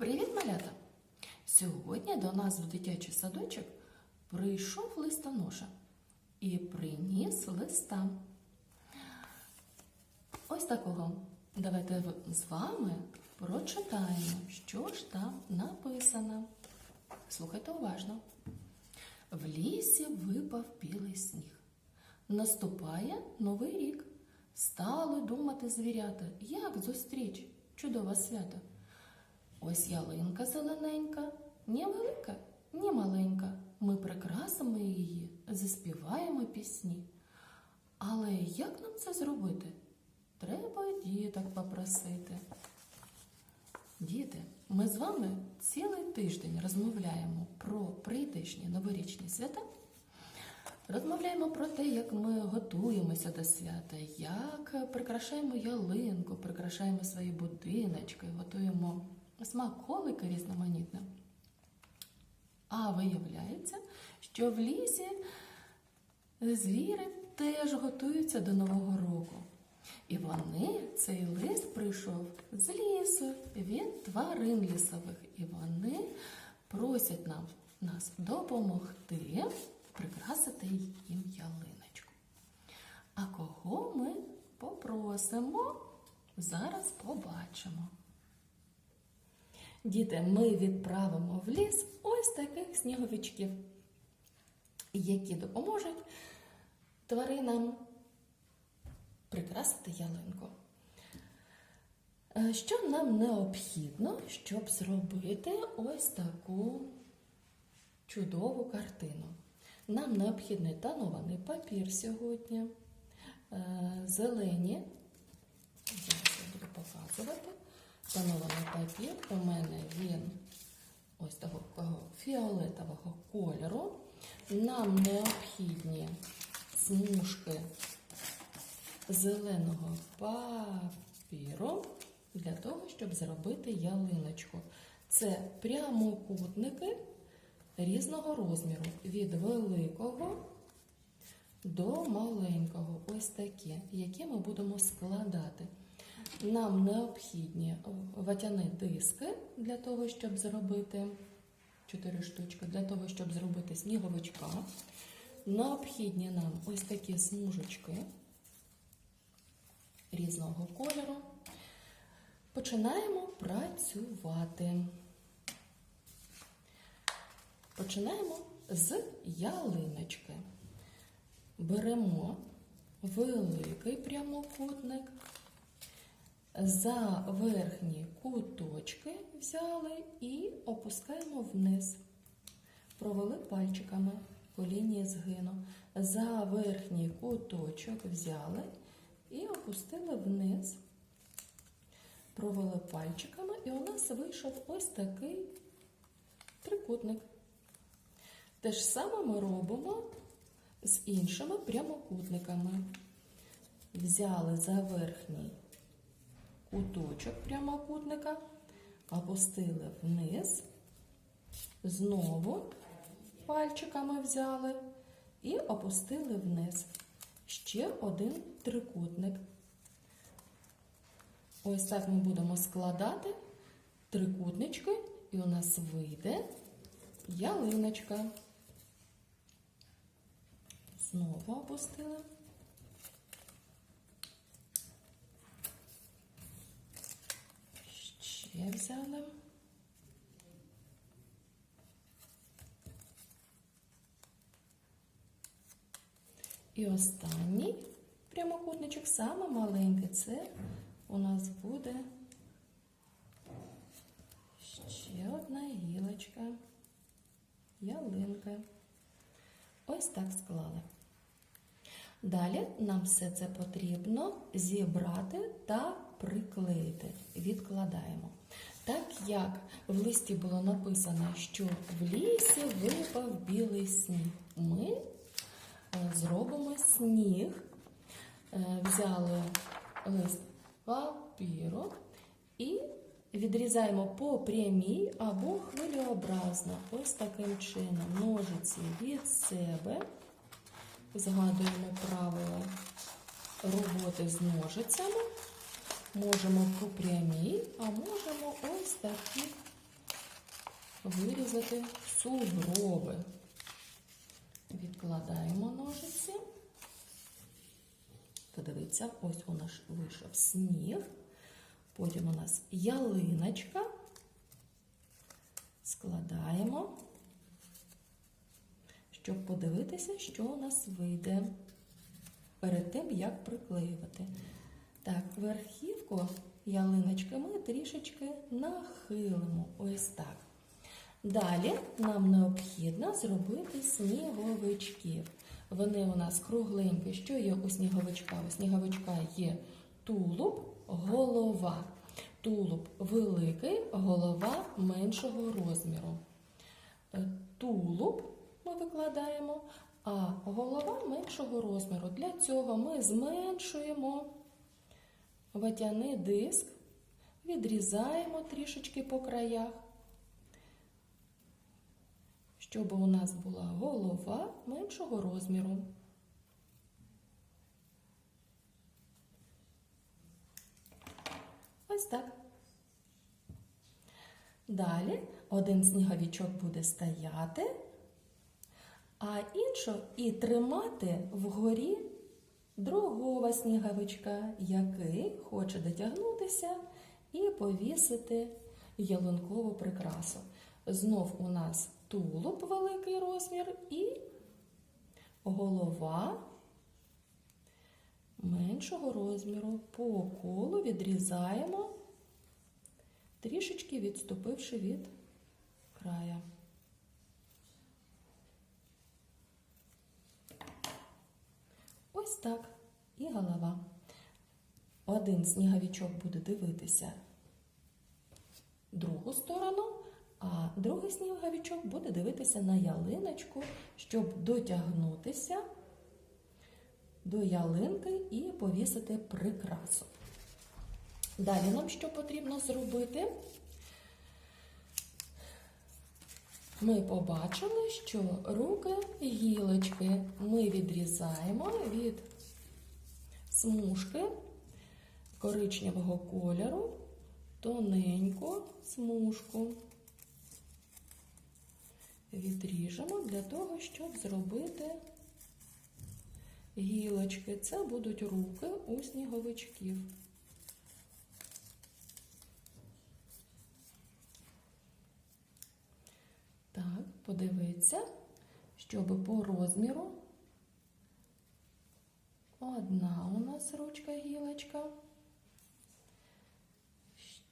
Привіт, малята! Сьогодні до нас в дитячий садочок прийшов листоноша і приніс листа. Ось такого. Давайте з вами прочитаємо, що ж там написано. Слухайте уважно. В лісі випав білий сніг. Наступає новий рік. Стали думати звірята, як зустріч чудове свято. Ось ялинка зелененька, ні велика, ні маленька. Ми прикрасимо її, заспіваємо пісні. Але як нам це зробити? Треба діток попросити. Діти, ми з вами цілий тиждень розмовляємо про прийдешні новорічні свята. Розмовляємо про те, як ми готуємося до свята, як прикрашаємо ялинку, прикрашаємо свої будиночки, готуємо смаколики різноманітні. А виявляється, що в лісі звіри теж готуються до Нового року. І вони, цей лист прийшов з лісу від тварин лісових. І вони просять нам, нас допомогти прикрасити їм ялиночку. А кого ми попросимо, зараз побачимо. Діти, ми відправимо в ліс ось таких сніговичків, які допоможуть тваринам прикрасити ялинку. Е, Що нам необхідно, щоб зробити ось таку чудову картину? Нам необхідний тонований папір сьогодні, е, зелені. Зараз я буду показувати. Тонований папір. У мене він ось такого фіолетового кольору. Нам необхідні смужки зеленого папіру для того, щоб зробити ялиночку. Це прямокутники різного розміру від великого до маленького. Ось такі, які ми будемо складати. Нам необхідні ватяні диски для того, щоб зробити 4 штучки, для того, щоб зробити сніговичка. Необхідні нам ось такі смужечки різного кольору. Починаємо працювати. Починаємо з ялиночки. Беремо великий прямокутник, за верхні куточки взяли і опускаємо вниз. Провели пальчиками по лінії згину. За верхній куточок взяли і опустили вниз. Провели пальчиками, і у нас вийшов ось такий трикутник. Те ж саме ми робимо з іншими прямокутниками. Взяли за верхній куточок прямокутника, опустили вниз, знову пальчиками взяли і опустили вниз. Ще один трикутник. Ось так ми будемо складати трикутнички, і у нас вийде ялиночка. Знову опустили. Ще взяли. І останній прямокутничок, саме маленький, це у нас буде ще одна гілочка, ялинка. Ось так склали. Далі нам все це потрібно зібрати та приклеїти. Відкладаємо. Так як в листі було написано, що в лісі випав білий сніг, ми е, зробимо сніг, Е, взяли лист папіру і відрізаємо по прямій або хвилеобразно. Ось таким чином. Ножиці від себе. Згадуємо правила роботи з ножицями. Можемо по прямій, а можемо ось такі вирізати сугроби. Відкладаємо ножиці. Подивіться, ось у нас вийшов сніг. Потім у нас ялиночка. Складаємо, щоб подивитися, що у нас вийде перед тим, як приклеювати. Так, верхівку ялиночки ми трішечки нахилимо. Ось так. Далі нам необхідно зробити сніговичків. Вони у нас кругленькі. Що є у сніговичка? У сніговичка є тулуб, голова. Тулуб великий, голова меншого розміру. Е, Тулуб ми викладаємо, а голова меншого розміру. Для цього ми зменшуємо ватяний диск, відрізаємо трішечки по краях, щоб у нас була голова меншого розміру. Ось так. Далі один сніговичок буде стояти, а інший і тримати вгорі другого сніговичка, який хоче дотягнутися і повісити ялинкову прикрасу. Знов у нас тулуб великий розмір і голова меншого розміру. По колу відрізаємо, трішечки відступивши від края. Ось так. І голова. Один сніговичок буде дивитися другу сторону, а другий сніговичок буде дивитися на ялиночку, щоб дотягнутися до ялинки і повісити прикрасу. Далі нам що потрібно зробити? Ми побачили, що руки гілочки ми відрізаємо від смужки коричневого кольору, тоненьку смужку. Відріжемо для того, щоб зробити гілочки. Це будуть руки у сніговичків. Так, подивіться, щоб по розміру одна у нас ручка гілочка.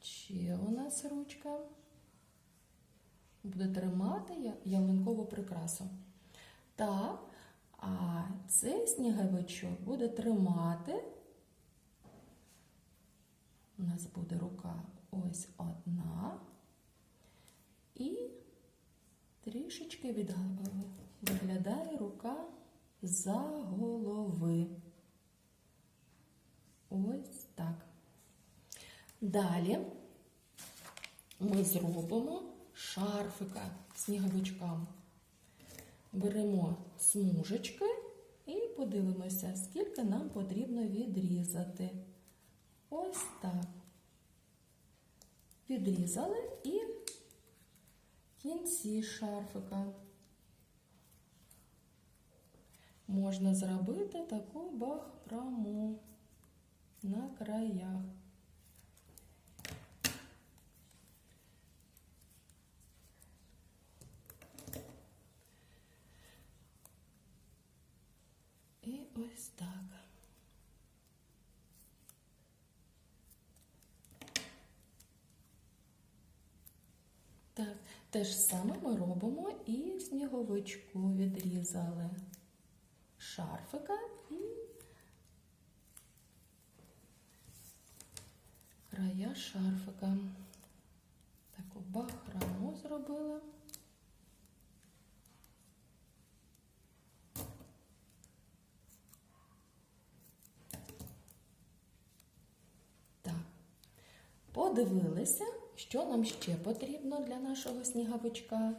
Ще у нас ручка буде тримати ялинкову прикрасу. Так, а цей сніговичок буде тримати. У нас буде рука ось одна. І трішечки від... виглядає рука за голови. Ось так. Далі ми зробимо шарфика сніговичкам. Беремо смужечки і подивимося, скільки нам потрібно відрізати. Ось так. Відрізали і кінці шарфика. Можна зробити таку бахрому на краях. І ось так. Те ж саме ми робимо і сніговичку відрізали шарфика і края шарфика. Таку бахрому зробили. Так. Подивилися, що нам ще потрібно для нашого сніговичка?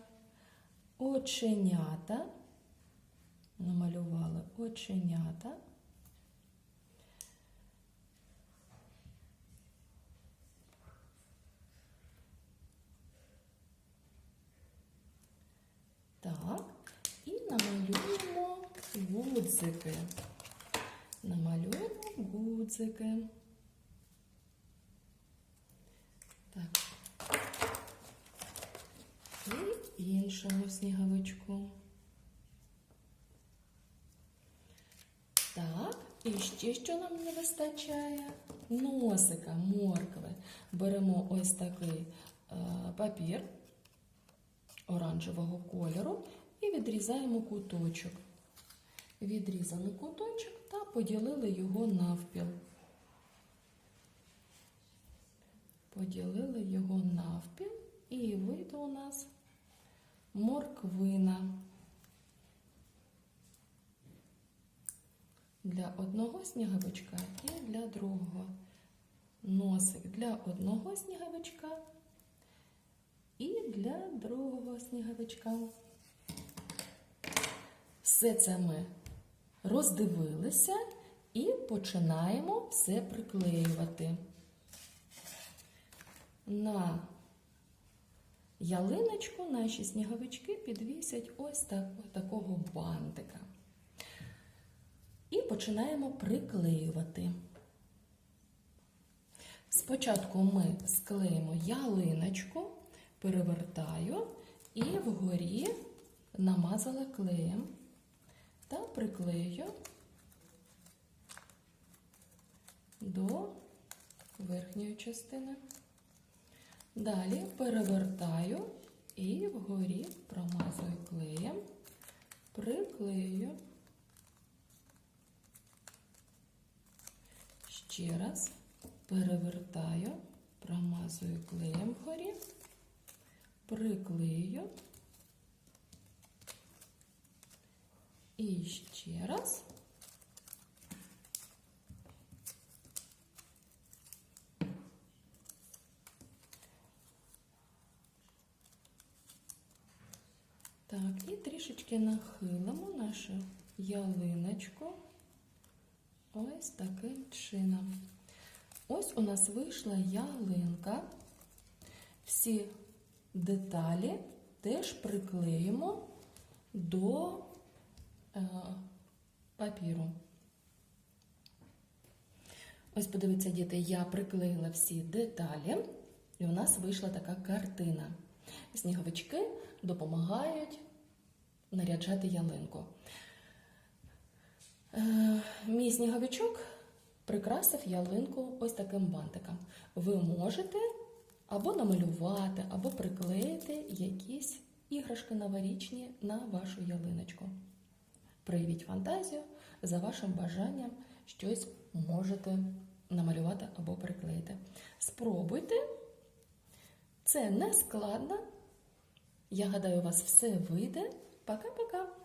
Оченята. Намалювали оченята. Так, і намалюємо гудзики. Намалюємо гудзики. І сніговичку. Так, і ще що нам не вистачає? Носика, моркви. Беремо ось такий е, папір оранжевого кольору і відрізаємо куточок. Відрізали куточок та поділили його навпіл. Поділили його навпіл і вийде у нас морквина. Для одного сніговичка і для другого. Носик для одного сніговичка і для другого сніговичка. Все це ми роздивилися і починаємо все приклеювати. На ялиночку наші сніговички підвісять ось так, такого бантика. І починаємо приклеювати. Спочатку ми склеїмо ялиночку, перевертаю і вгорі намазала клеєм та приклею до верхньої частини. Далі перевертаю і вгорі промазую клеєм, приклею. Ще раз перевертаю, промазую клеєм вгорі, приклею. І ще раз. Так, і трішечки нахилимо нашу ялиночку ось таким чином. Ось у нас вийшла ялинка. Всі деталі теж приклеїмо до е, папіру. Ось подивіться, діти, я приклеїла всі деталі, і у нас вийшла така картина. Сніговички допомагають наряджати ялинку. Е, Мій сніговичок прикрасив ялинку ось таким бантиком. Ви можете або намалювати, або приклеїти якісь іграшки новорічні на вашу ялиночку. Проявіть фантазію, за вашим бажанням щось можете намалювати або приклеїти. Спробуйте. Це не складно. Я гадаю, у вас все вийде. Пока-пока!